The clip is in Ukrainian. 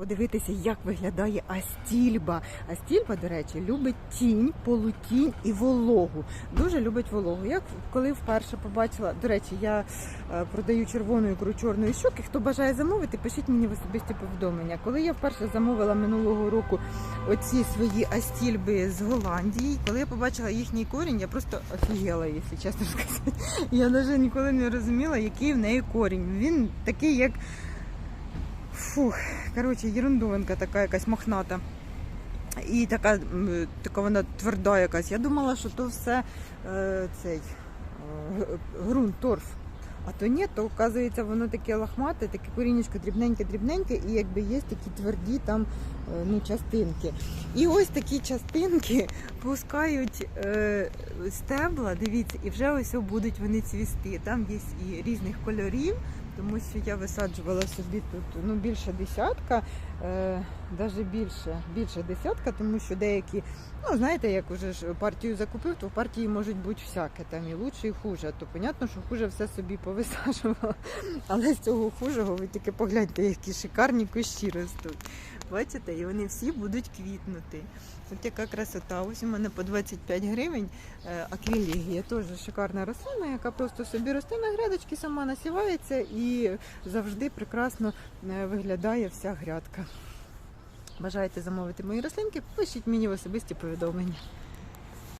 подивитися, як виглядає астільба. Астільба, до речі, любить тінь, полутінь і вологу. Дуже любить вологу. Я коли вперше побачила, до речі, я е, продаю червону ікру чорної щоки. Хто бажає замовити, пишіть мені в особисті повідомлення. Коли я вперше замовила минулого року оці свої астільби з Голландії, коли я побачила їхній корінь, я просто офігела, якщо чесно сказати. Я навіть ніколи не розуміла, який в неї корінь. Він такий, як. Фух, коротше, ерундовинка така якась мохната. І така, така вона тверда якась. Я думала, що то все е, цей е, г- ґрунт, торф. А то ні, то оказується, воно таке лохмате, таке корінечко дрібненьке-дрібненьке, і якби є такі тверді там е, ну, частинки. І ось такі частинки пускають е, стебла, дивіться, і вже ось будуть вони цвісти. Там є і різних кольорів, тому що я висаджувала собі тут ну, більше десятка, е, навіть більше, більше десятка, тому що деякі, ну знаєте, як уже ж партію закупив, то в партії можуть бути всяке, там і лучше, і хуже. То понятно, що хуже все собі повисаджувала. Але з цього хужого ви тільки погляньте, які шикарні кущі ростуть. Бачите, і вони всі будуть квітнути. От яка красота. Ось у мене по 25 гривень аквілігія. аквілегія. Теж шикарна рослина, яка просто собі росте на грядочки, сама насівається і завжди прекрасно е, виглядає вся грядка. Бажаєте замовити мої рослинки? Пишіть мені в особисті повідомлення.